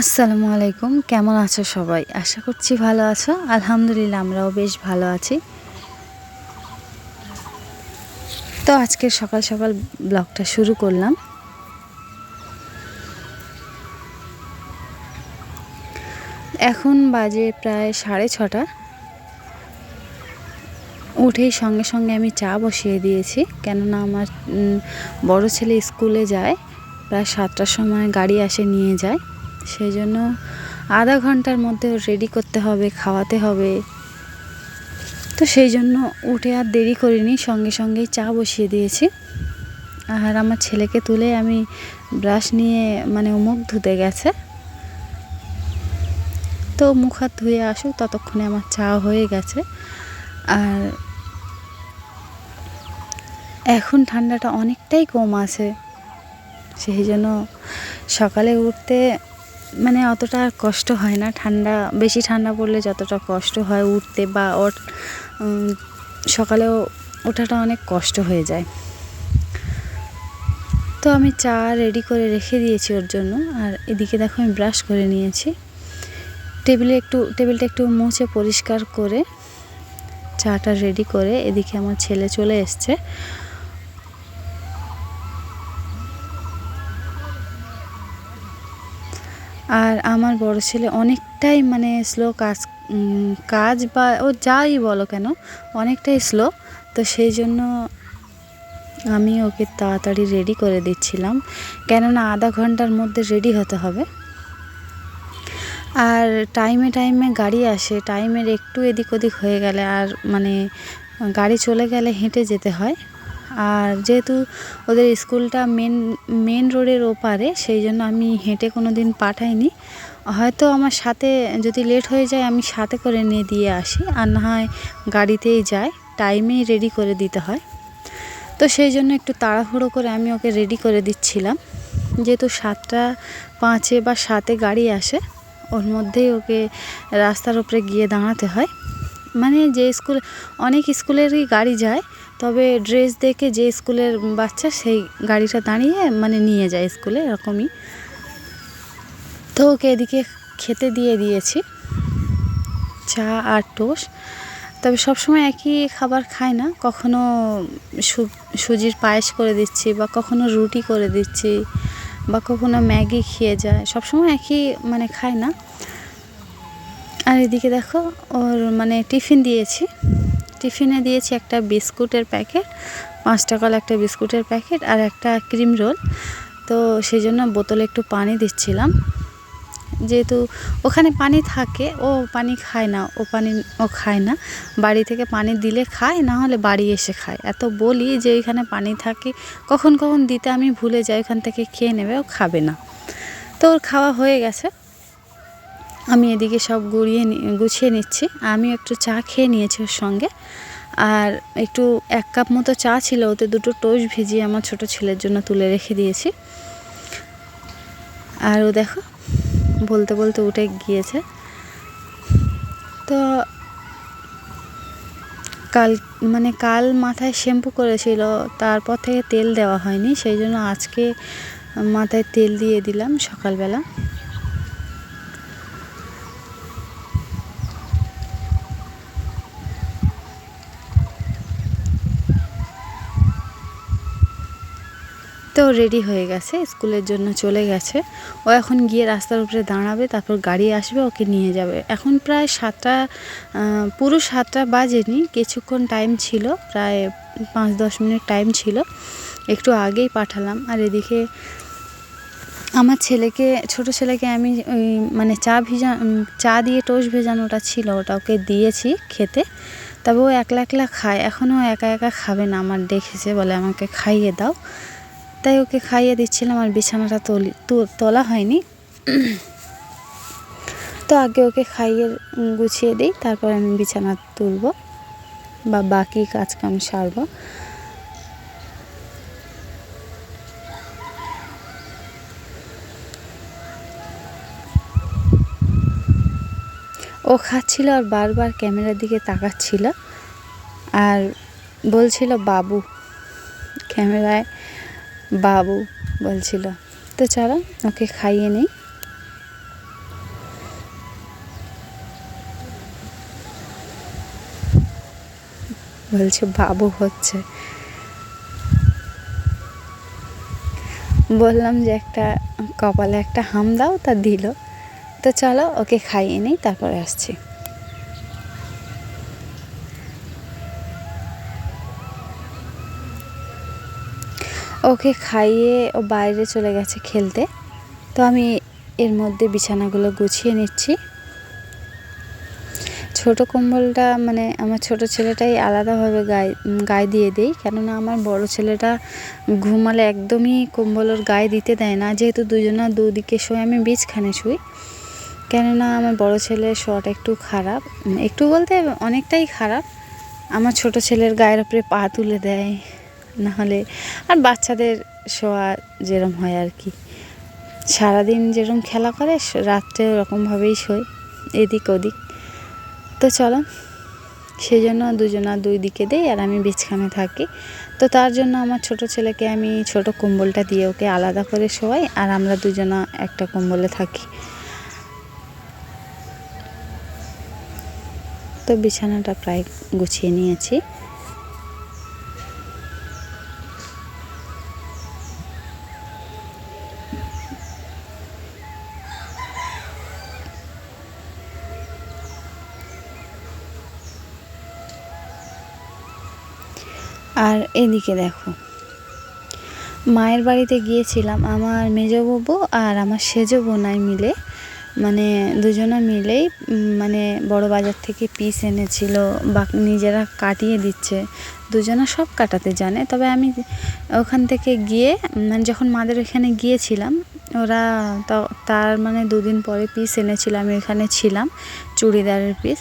আসসালামু আলাইকুম। কেমন আছো সবাই? আশা করছি ভালো আছো। আলহামদুলিল্লাহ, আমরাও বেশ ভালো আছি। তো আজকে সকাল সকাল ব্লগটা শুরু করলাম। এখন বাজে প্রায় সাড়ে ছটা। উঠেই সঙ্গে সঙ্গে আমি চা বসিয়ে দিয়েছি। কেননা আমার বড় ছেলে স্কুলে যায়। প্রায় সাতটার সময় গাড়ি আসে নিয়ে যায়। সেই জন্য আধা ঘণ্টার মধ্যে রেডি করতে হবে, খাওয়াতে হবে। তো সেই জন্য উঠে আর দেরি করিনি, সঙ্গে সঙ্গেই চা বসিয়ে দিয়েছি। আর আমার ছেলেকে তুলে আমি ব্রাশ নিয়ে মানে মুখ ধুতে গেছে। তো মুখ হাত ধুয়ে আসুক, ততক্ষণে আমার চা হয়ে গেছে। আর এখন ঠান্ডাটা অনেকটাই কম আছে। সেই জন্য সকালে উঠতে মানে অতটা কষ্ট হয় না। ঠান্ডা, বেশি ঠান্ডা পড়লে যতটা কষ্ট হয় উঠতে বা সকালেও ওঠাটা অনেক কষ্ট হয়ে যায়। তো আমি চা রেডি করে রেখে দিয়েছি ওর জন্য। আর এদিকে দেখো আমি ব্রাশ করে নিয়েছি। টেবিলে একটু টেবিলটা একটু মুছে পরিষ্কার করে চাটা রেডি করে এদিকে আমার ছেলে চলে এসছে। আর আমার বড় ছেলে অনেকটাই মানে স্লো কাজ কাজ বা ও যাই বলো কেন, অনেকটাই স্লো তো সেই জন্য আমি ওকে তাড়াতাড়ি রেডি করে দিচ্ছিলাম। কেননা আধা ঘণ্টার মধ্যে রেডি হতে হবে। আর টাইমে টাইমে গাড়ি আসে টাইমের একটু এদিক ওদিক হয়ে গেলে আর মানে গাড়ি চলে গেলে হেঁটে যেতে হয়। আর যেহেতু ওদের স্কুলটা মেন মেন রোডের ওপারে, সেই জন্য আমি হেঁটে কোনো দিন পাঠাইনি। হয়তো আমার সাথে, যদি লেট হয়ে যায়, আমি সাথে করে নিয়ে দিয়ে আসি। আর না হয় গাড়িতেই যাই টাইমেই রেডি করে দিতে হয়। তো সেই জন্য একটু তাড়াহুড়ো করে আমি ওকে রেডি করে দিচ্ছিলাম। যেহেতু সাতটা পাঁচে বা সাতে গাড়ি আসে, ওর মধ্যেই ওকে রাস্তার উপরে গিয়ে দাঁড়াতে হয়। মানে যে স্কুল, অনেক স্কুলেরই গাড়ি যায়, তবে ড্রেস দেখে যে স্কুলের বাচ্চা সেই গাড়িটা দাঁড়িয়ে মানে নিয়ে যায় স্কুলে, এরকমই। তো ওকে এদিকে খেতে দিয়ে দিয়েছি, চা আর টোস্ট। তবে সবসময় একই খাবার খায় না, কখনো সুজির পায়েস করে দিচ্ছি বা কখনো রুটি করে দিচ্ছি বা কখনো ম্যাগি খেয়ে যায়, সবসময় একই মানে খায় না। আর এদিকে দেখো, ওর মানে টিফিন দিয়েছি। টিফিনে দিয়েছি একটা বিস্কুটের প্যাকেট পাঁচ টাকার একটা বিস্কুটের প্যাকেট আর একটা ক্রিম রোল। তো সেই জন্য বোতলে একটু পানি দিচ্ছিলাম। যেহেতু ওখানে পানি থাকে, ও পানি খায় না, ও পানি ও খায় না। বাড়ি থেকে পানি দিলে খায়, না হলে বাড়ি এসে খায়। এত বলি যে এখানে পানি থাকে, কখন কখন দিতে আমি ভুলে যাই, ওখান থেকে খেয়ে নেবে, ও খাবে না। তো ওর খাওয়া হয়ে গেছে। আমি এদিকে সব গুড়িয়ে গুছিয়ে নিচ্ছি। আমি একটু চা খেয়ে নিয়েছি ওর সঙ্গে। আর একটু এক কাপ মতো চা ছিল, ওতে দুটো টোস্ট ভিজিয়ে আমার ছোট ছেলের জন্য তুলে রেখে দিয়েছি। আর ও দেখো, বলতে বলতে উঠে গিয়েছে। তো কাল মানে কাল মাথায় শ্যাম্পু করেছিল, তারপর থেকে তেল দেওয়া হয়নি, সেই জন্য আজকে মাথায় তেল দিয়ে দিলাম সকালবেলা। তো রেডি হয়ে গেছে, স্কুলের জন্য চলে গেছে। ও এখন গিয়ে রাস্তার উপরে দাঁড়াবে, তারপর গাড়ি আসবে, ওকে নিয়ে যাবে। এখন প্রায় সাতটা পুরো সাতটা বাজেনি, কিছুক্ষণ টাইম ছিল, প্রায় পাঁচ দশ মিনিট টাইম ছিল। একটু আগেই পাঠালাম। আর এদিকে আমার ছেলেকে, ছোট ছেলেকে আমি ওই মানে চা ভিজা চা দিয়ে টোস্ট ভেজানোটা ছিল, ওটা ওকে দিয়েছি খেতে। তবে ও একলা একলা খায়, এখনও একা একা খাবে না, আমার দেখেছে বলে আমাকে খাইয়ে দাও। তাই ওকে খাইয়ে দিচ্ছিলাম আর বিছানাটা তলি তোলা হয়নি। তো আগে ওকে খাইয়ে গুছিয়ে দিই, তারপর আমি বিছানা তুলব বা বাকি কাজকাম সারবো। ও খাচ্ছিল আর বারবার ক্যামেরার দিকে তাকাচ্ছিল। আর বলছিল, বাবু, ক্যামেরায় বাবু বলছিল, তো চলো, ওকে খাইয়ে নেই। বলছে, বাবু হচ্ছে। বললাম যে, একটা কপালে একটা হাম দাও, তা দিল। তো চলো, ওকে খাইয়ে নিই, তারপরে আসছি। ওকে খাইয়ে ও বাইরে চলে গেছে খেলতে। তো আমি এর মধ্যে বিছানাগুলো গুছিয়ে নিচ্ছি। ছোট কম্বলটা মানে আমার ছোট ছেলেটাই আলাদাভাবে গায়ে গায়ে দিয়ে দেই। কেননা আমার বড় ছেলেটা ঘুমালে একদমই কম্বল ওর গায়ে দিতে দেয় না। যেহেতু দুজনা দুদিকে শুয়ে আমি বিছখানে শুই। কেননা আমার বড় ছেলের শট একটু খারাপ। একটু বলতে অনেকটাই খারাপ। আমার ছোট ছেলের গায়ের উপরে পা তুলে দেয়। নাহলে আর বাচ্চাদের শোয়া যেরম হয় আর কি। সারাদিন যেরকম খেলা করে রাত্রে ওরকমভাবেই শোয়, এদিক ওদিক। তো চলো সেই জন্য দুজনা দুই দিকে দেই আর আমি বিছখানে থাকি। তো তার জন্য আমার ছোট ছেলেকে আমি ছোট কম্বলটা দিয়ে ওকে আলাদা করে শোয়াই আর আমরা দুজনা একটা কম্বলে থাকি। তো বিছানাটা প্রায় গুছিয়ে নিয়েছি। এদিকে দেখো। মায়ের বাড়িতে গিয়েছিলাম আমার মেজো বাবু আর আমার সেজো বোনাই মিলে। মানে দুজনা মিলেই মানে বড় বাজার থেকে পিস এনেছিল, বা নিজেরা কাটিয়ে দিচ্ছে। দুজনা সব কাটাতে জানে। তবে আমি ওখান থেকে গিয়ে মানে যখন মাদের ওখানে গিয়েছিলাম, ওরা তার মানে দুদিন পরে পিস এনেছিল, আমি ওখানে ছিলাম, চুড়িদারের পিস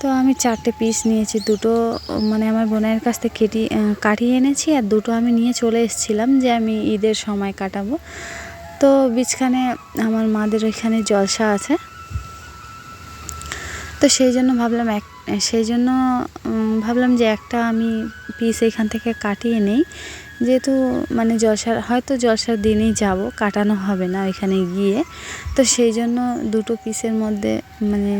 তো আমি চারটে পিস নিয়েছি, দুটো মানে আমার বোনের কাছ থেকে কেটে কাটিয়ে এনেছি আর দুটো আমি নিয়ে চলে এসেছিলাম যে আমি ঈদের সময় কাটাবো। তো বিছখানে আমার মাদের ওইখানে জলসা আছে। তো সেই জন্য ভাবলাম এক, সেই জন্য ভাবলাম যে একটা আমি পিস এখান থেকে কাটিয়ে নেই। যেহেতু মানে জলসার, হয়তো জলসার দিনেই যাব, কাটানো হবে না ওইখানে গিয়ে। তো সেই জন্য দুটো পিসের মধ্যে মানে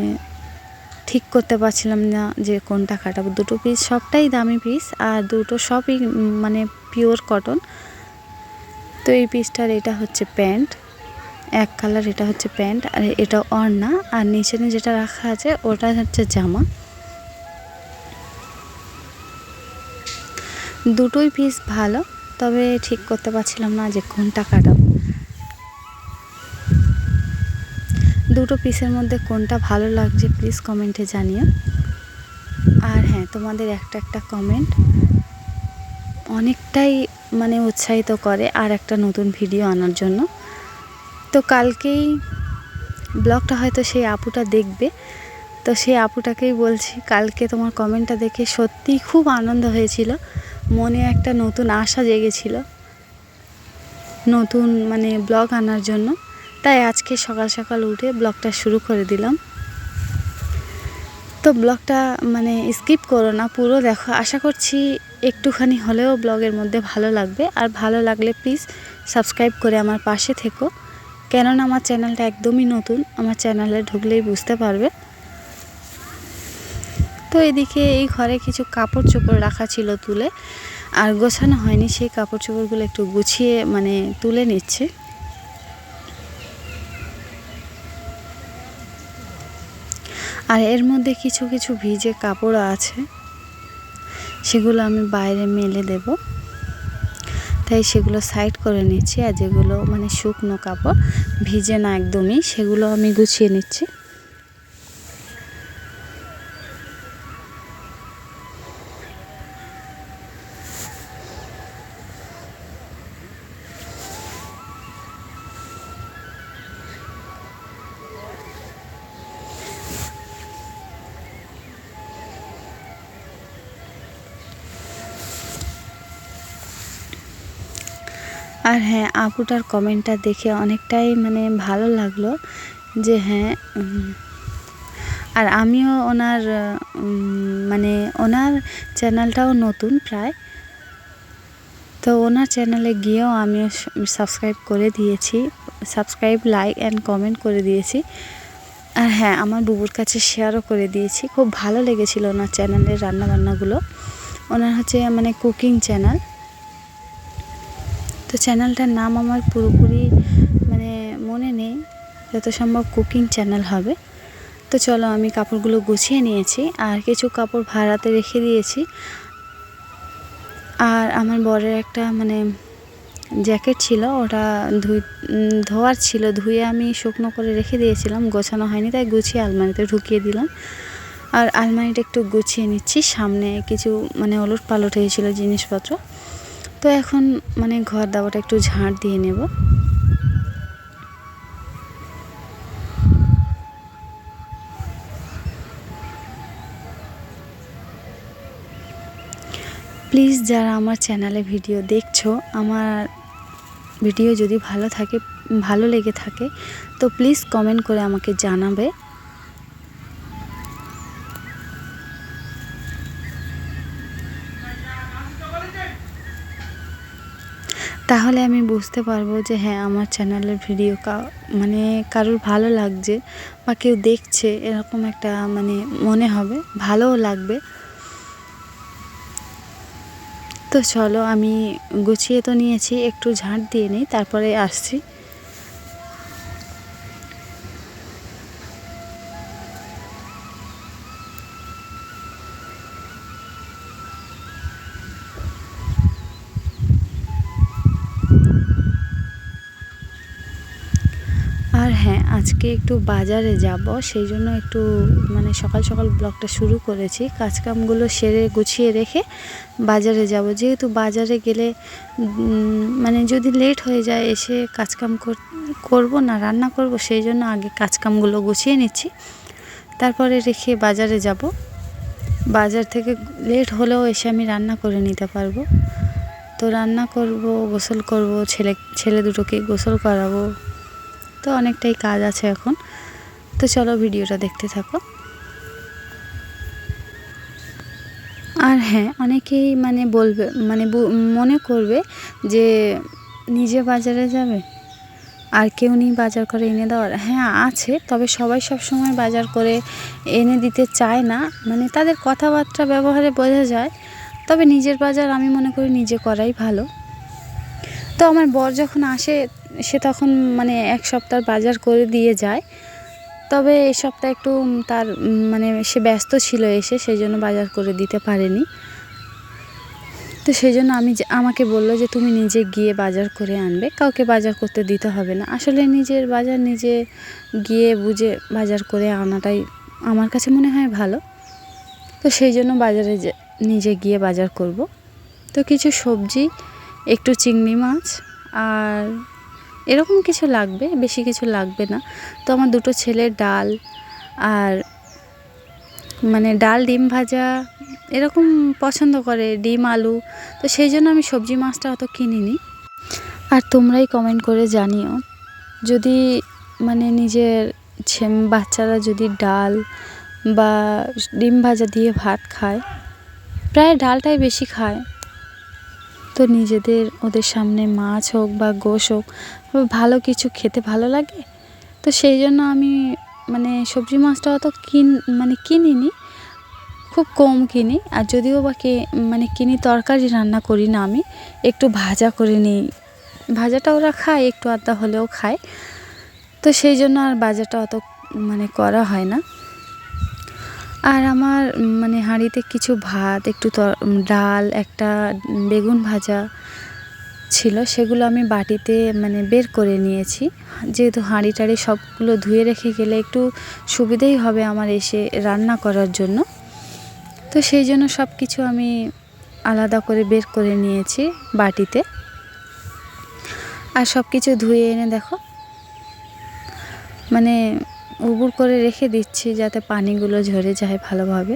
ঠিক করতে পারছিলাম না যে কোনটা কাটাবো। দুটো পিস সবটাই দামি পিস আর দুটো সবই মানে পিওর কটন তো এই পিসটার এটা হচ্ছে প্যান্ট, এক কালার এটা হচ্ছে প্যান্ট আর এটা অর্না আর নিচে যেটা রাখা আছে ওটা হচ্ছে জামা। দুটোই পিস ভালো, তবে ঠিক করতে পারছিলাম না যে কোনটা কাটাবো। দুটো পিসের মধ্যে কোনটা ভালো লাগছে প্লিজ কমেন্টে জানিও। আর হ্যাঁ তোমাদের একটা একটা কমেন্ট অনেকটাই মানে উৎসাহিত করে আর একটা নতুন ভিডিও আনার জন্য। তো কালকেই ব্লগটা হয়তো সেই আপুটা দেখবে। তো সেই আপুটাকেই বলছি, কালকে তোমার কমেন্টটা দেখে সত্যিই খুব আনন্দ হয়েছিল। মনে একটা নতুন আশা জেগেছিল নতুন মানে ব্লগ আনার জন্য। তাই আজকে সকাল সকাল উঠে ব্লগটা শুরু করে দিলাম। তো ব্লগটা মানে স্কিপ করো না, পুরো দেখো। আশা করছি একটুখানি হলেও ব্লগের মধ্যে ভালো লাগবে। আর ভালো লাগলে প্লিজ সাবস্ক্রাইব করে আমার পাশে থেকো। কেননা আমার চ্যানেলটা একদমই নতুন, আমার চ্যানেলে ঢুকলেই বুঝতে পারবে। তো এদিকে এই ঘরে কিছু কাপড় চোপড় রাখা ছিল তুলে, আর গোছানো হয়নি। সেই কাপড় চোপড়গুলো একটু গুছিয়ে মানে তুলে নিচ্ছে। আর এর মধ্যে কিছু কিছু ভিজে কাপড় আছে। সেগুলো আমি বাইরে মেলে দেব। তাই সেগুলো সাইড করে নিচ্ছি আর যেগুলো মানে শুকনো কাপড় ভিজে না একদমই, সেগুলো আমি গুছিয়ে নিচ্ছি। আর হ্যাঁ আপুটার কমেন্টটা দেখে অনেকটাই মানে ভালো লাগল যে হ্যাঁ আর আমিও ওনার মানে ওনার চ্যানেলটাও নতুন প্রায়। তো ওনার চ্যানেলে গিয়েও আমিও সাবস্ক্রাইব করে দিয়েছি, সাবস্ক্রাইব, লাইক অ্যান্ড কমেন্ট করে দিয়েছি। আর হ্যাঁ আমার বুবুর কাছে শেয়ারও করে দিয়েছি। খুব ভালো লেগেছিল ওনার চ্যানেলের রান্নাবান্নাগুলো। ওনার হচ্ছে মানে কুকিং চ্যানেল। তো চ্যানেলটার নাম আমার পুরোপুরি মানে মনে নেই যত সম্ভব কুকিং চ্যানেল হবে। তো চলো আমি কাপড়গুলো গুছিয়ে নিয়েছি, আর কিছু কাপড় ভাড়াতে রেখে দিয়েছি। আর আমার বরের একটা মানে জ্যাকেট ছিল, ওটা ধুই ধোয়ার ছিল, ধুয়ে আমি শুকনো করে রেখে দিয়েছিলাম, গোছানো হয়নি, তাই গুছিয়ে আলমারিতে ঢুকিয়ে দিলাম। আর আলমারিটা একটু গুছিয়ে নিচ্ছি, সামনে কিছু মানে ওলট পালট হয়েছিল জিনিসপত্র। তো এখন মানে ঘর দাবাটা একটু ঝাড় দিয়ে নেব। প্লিজ যারা আমার চ্যানেলে ভিডিও দেখছ, আমার ভিডিও যদি ভালো থাকে, ভালো লেগে থাকে, তো প্লিজ কমেন্ট করে আমাকে জানাবে। তাহলে আমি বুঝতে পারব যে হ্যাঁ আমার চ্যানেলের ভিডিও কা মানে কারোর ভালো লাগছে বা কেউ দেখছে, এরকম একটা মানে মনে হবে, ভালোও লাগবে। তো চলো আমি গুছিয়ে তো নিয়েছি, একটু ঝাঁট দিয়ে নিই, তারপরে আসছি। আর হ্যাঁ আজকে একটু বাজারে যাব, সেই জন্য একটু মানে সকাল সকাল ব্লগটা শুরু করেছি। কাজকামগুলো সেরে গুছিয়ে রেখে বাজারে যাব। যেহেতু বাজারে গেলে মানে যদি লেট হয়ে যায়, এসে কাজকাম কর- করব না, রান্না করব, সেই জন্য আগে কাজকামগুলো গুছিয়ে নিচ্ছি। তারপরে রেখে বাজারে যাব। বাজার থেকে লেট হলেও এসে আমি রান্না করে নিতে পারব। তো রান্না করব, গোসল করব, ছেলে ছেলে দুটোকে গোসল করাবো। তো অনেকটাই কাজ আছে এখন। তো চলো ভিডিওটা দেখতে থাকো। আর হ্যাঁ অনেকেই মানে বলবে মানে মনে করবে যে নিজে বাজারে যাবে? আর কেউ নেই বাজার করে এনে দেওয়ার? হ্যাঁ আছে। তবে সবাই সব সময় বাজার করে এনে দিতে চায় না। মানে তাদের কথাবার্তা ব্যবহারে বোঝা যায়। তবে নিজের বাজার আমি মনে করি নিজে করাই ভালো। তো আমার বর যখন আসে সে তখন মানে এক সপ্তাহ বাজার করে দিয়ে যায়। তবে এই সপ্তাহ একটু তার মানে সে ব্যস্ত ছিল এসে, সেই জন্য বাজার করে দিতে পারেনি। তো সেই জন্য আমি আমাকে বলল যে, তুমি নিজে গিয়ে বাজার করে আনবে। কাউকে বাজার করতে দিতে হবে না। আসলে নিজের বাজার নিজে গিয়ে বুঝে বাজার করে আনাটাই আমার কাছে মনে হয় ভালো। তো সেই জন্য বাজারে নিজে গিয়ে বাজার করব। তো কিছু সবজি, একটু চিংড়ি মাছ আর এরকম কিছু লাগবে, বেশি কিছু লাগবে না। তো আমার দুটো ছেলে ডাল আর মানে ডাল ডিম ভাজা এরকম পছন্দ করে, ডিম, আলু। তো সেই জন্য আমি সবজি মাছটা অত কিনিনি। আর তোমরাই কমেন্ট করে জানিও, যদি মানে নিজের বাচ্চারা যদি ডাল বা ডিম ভাজা দিয়ে ভাত খায়, প্রায় ডালটাই বেশি খায়। তো নিজেদের, ওদের সামনে মাছ হোক বা গোশ হোক, ভালো কিছু খেতে ভালো লাগে। তো সেই জন্য আমি মানে সবজি মাছটা অত কিন মানে কিনিনি, খুব কম কিনি। আর যদিও বা কে মানে কিনি তরকারি রান্না করি না আমি, একটু ভাজা করে নিই। ভাজাটা ওরা খায়, একটু আধা হলেও খায়। তো সেই জন্য আর বাজারটা অত মানে করা হয় না। আর আমার মানে হাঁড়িতে কিছু ভাত, একটু ডাল, একটা বেগুন ভাজা ছিল, সেগুলো আমি বাটিতে মানে বের করে নিয়েছি। যেহেতু হাঁড়ি টাড়ি সবগুলো ধুয়ে রেখে গেলে একটু সুবিধেই হবে আমার এসে রান্না করার জন্য। তো সেই জন্য সব কিছু আমি আলাদা করে বের করে নিয়েছি বাটিতে। আর সব কিছু ধুয়ে এনে দেখো মানে উবুর করে রেখে দিচ্ছি যাতে পানিগুলো ঝরে যায় ভালোভাবে।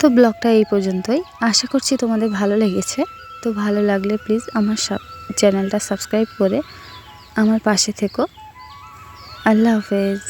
তো ব্লগটা এই পর্যন্তই। আশা করছি তোমাদের ভালো লেগেছে। তো ভালো লাগলে প্লিজ আমার চ্যানেলটা সাবস্ক্রাইব করে আমার পাশে থেকো। আল্লাহ হাফেজ।